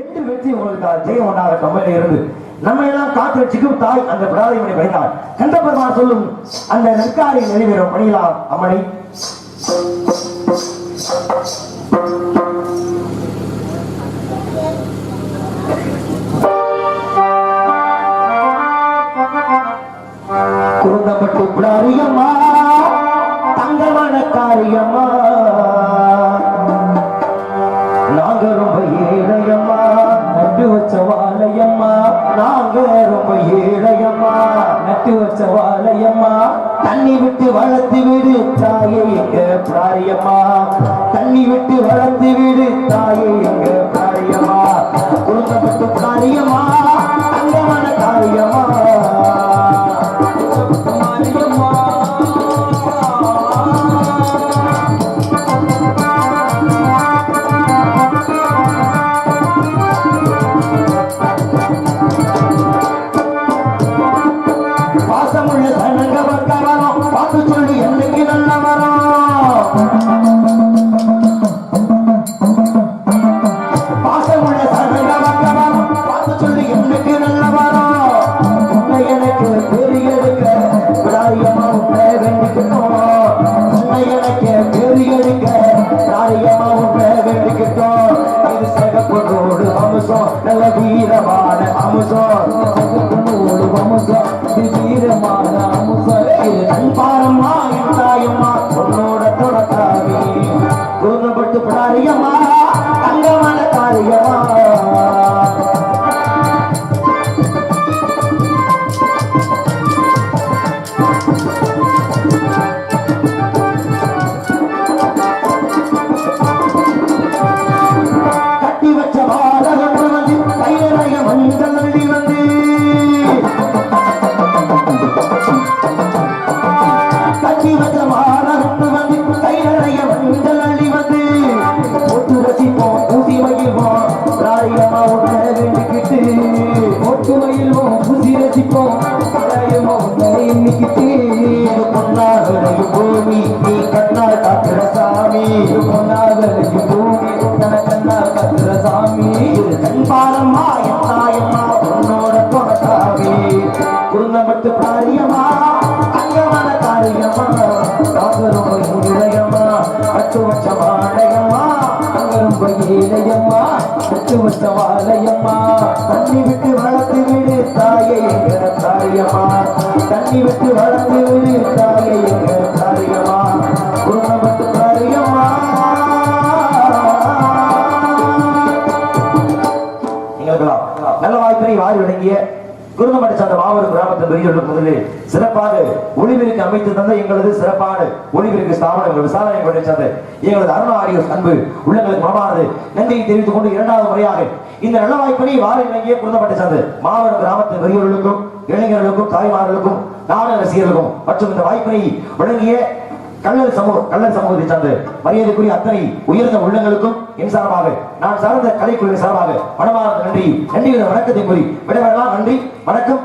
எட்டு வெற்றி உங்களுக்கு ஜெயம் உண்டாக கம்மல இருந்து. நம்ம எல்லாம் காத்து வச்சுக்கும் தாய் அந்த பிராதைமணி பணிந்தார் கந்தபெருமான் சொல்லும் அந்த நற்காரை நிறைவேறும் பணியலாம் அம்மனை குருந்தப்பட்டு பிடாரியம்மா தங்கமான காரியம்மா. ரொம்ப ஏழையம்மா நட்டு வச்ச வாழையம்மா தண்ணி விட்டு வளர்த்து விடு தாயே எங்க பிராரியம்மா தண்ணி விட்டு வளர்த்து விடு தாயே எங்க வரும் பார்த்து சொல்லி என்னைக்கு நல்ல வரும் நல்ல வீரமான உன்னை எனக்கு பெரியெடுக்க ராயமா உன்னை வேண்டிக்கிட்டு போட்டு மகிழ்வோம் பூமி நீ கண்ணா காத்துற சாமி இது பூமி உன்னை கண்ணா காத்துற சாமி இது கண்பாரம்மா என் தாயம்மா உன்னோட குருந்தமட்டு காரியமா அங்கமான காரியமா காகரம்ப இதயமா அச்சு வாழையம்மா அங்கரம்ப இளையம்மா வாழையம்மா. தண்ணி விட்டு வளர்த்து விடு தாயை எங்க தாயம்மா. தண்ணி விட்டு வளர்த்து விடு தாயை எங்க தாயம்மா. குருந்தமட்டு காரியம்மா நீங்களுக்கெல்லாம் நல்ல வாய்ப்பினை வாரி வழங்கிய குருந்தமட்ட சார்ந்த மாவட்ட கிராமத்தின் பெரியவர்கள் சிறப்பாக ஒளிவிற்கு அமைத்து தந்த எங்களது சிறப்பான ஒளிவிற்கு ஸ்தாபனங்கள் விசாரணை கொண்டை சார்ந்த எங்களது அருணாரிய அன்பு உள்ளங்களுக்கு மனமானது நன்றியை தெரிவித்துக் கொண்டு இரண்டாவது முறையாக இந்த நல்ல வாய்ப்பினை வார இணங்கிய குருந்தமட்ட சார்ந்த மாவட்ட கிராமத்தின் பெரியவர்களுக்கும் இளைஞர்களுக்கும் தாய்மார்களுக்கும் நாடக ரசிகர்களுக்கும் மற்றும் இந்த வாய்ப்பினை வழங்கிய கள்ளர் சமூக கள்ளர் சமூகத்தை சார்ந்த மரியாதைக்குரிய அத்தனை உயர்ந்த உள்ளங்களுக்கும் என் சார்பாக நான் சார்ந்த கலைக்குழுவின் சார்பாக மனமார்ந்த நன்றி நன்றி வணக்கத்தை கூறி விடைபெறலாம். நன்றி வணக்கம்.